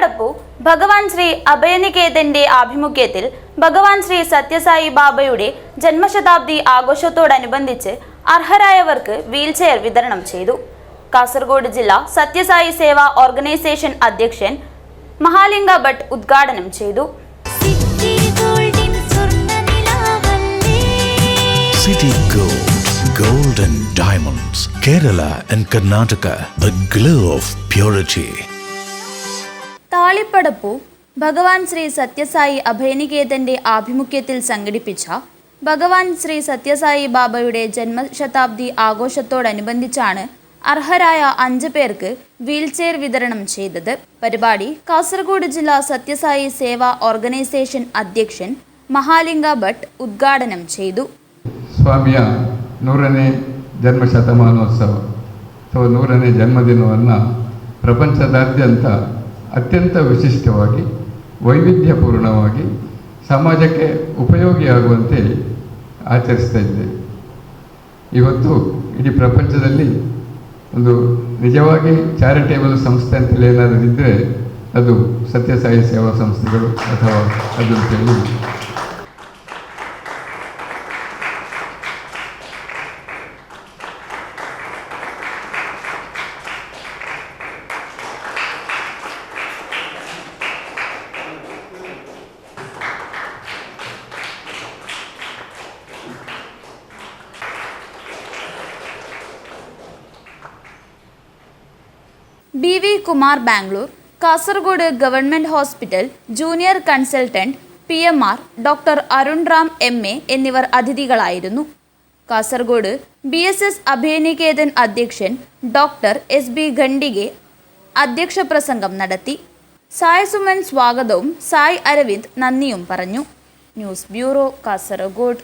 താളിപ്പടപ്പു ഭഗവാൻ ശ്രീ അഭയനികേതന്റെ ആഭിമുഖ്യത്തിൽ ഭഗവാൻ ശ്രീ സത്യസായി ബാബയുടെ ജന്മശതാബ്ദി ആഘോഷത്തോടനുബന്ധിച്ച് അർഹരായവർക്ക് വീൽചെയർ വിതരണം ചെയ്തു. കാസർഗോഡ് ജില്ലാ സത്യസായി സേവാ ഓർഗനൈസേഷൻ അധ്യക്ഷൻ മഹാലിംഗ ഭട്ട് ഉദ്ഘാടനം ചെയ്തു. സിറ്റി ഗോൾഡിൻ സ്വർണനിലാവല്ലേ City Gold, Gold and Diamonds, Kerala and Karnataka, the glow of purity. താളിപ്പടപ്പു ഭഗവാൻ ശ്രീ സത്യസായി അഭയനികേതന്റെ ആഭിമുഖ്യത്തിൽ സംഘടിപ്പിച്ച ഭഗവാൻ ശ്രീ സത്യസായി ബാബയുടെ ജന്മശതാബ്ദി ആഘോഷത്തോടനുബന്ധിച്ചാണ് അർഹരായ അഞ്ച് പേർക്ക് വീൽചെയർ വിതരണം ചെയ്തത് പരിപാടി കാസർഗോഡ് ജില്ലാ സത്യസായി സേവാ ഓർഗനൈസേഷൻ അധ്യക്ഷൻ മഹാലിംഗ ഭട്ട് ഉദ്ഘാടനം ചെയ്തു ಸ್ವಾಮಿಯ ನೂರನೇ ಜನ್ಮ ಶತಮಾನೋತ್ಸವ ಅಥವಾ ನೂರನೇ ಜನ್ಮದಿನವನ್ನು ಪ್ರಪಂಚದಾದ್ಯಂತ ಅತ್ಯಂತ ವಿಶಿಷ್ಟವಾಗಿ, ವೈವಿಧ್ಯಪೂರ್ಣವಾಗಿ ಸಮಾಜಕ್ಕೆ ಉಪಯೋಗಿಯಾಗುವಂತೆ ಆಚರಿಸ್ತಾ ಇದ್ದೇವೆ ಇವತ್ತು ಇಡೀ ಪ್ರಪಂಚದಲ್ಲಿ ಒಂದು ನಿಜವಾಗಿ ಚಾರಿಟೇಬಲ್ ಸಂಸ್ಥೆ ಅಂತೇಳಿ ಏನಾದರೂ ಇದ್ದರೆ ಅದು ಸತ್ಯಸಾಯಿ ಸೇವಾ ಸಂಸ್ಥೆಗಳು ಅಥವಾ ಅದು B V Kumar Bangalore Kasaragod government hospital junior consultant P M R doctor Arun Ram M A എന്നിവർ അതിഥികളായിരുന്നു. Kasaragod B S S Abhayaniketan അധ്യക്ഷൻ ഡോക്ടർ എസ് ബി ഖണ്ഡികെ അധ്യക്ഷ പ്രസംഗം നടത്തി. സായ് സുമൻ സ്വാഗതവും സായ് അരവിന്ദ് നന്ദിയും പറഞ്ഞു. News bureau Kasaragod.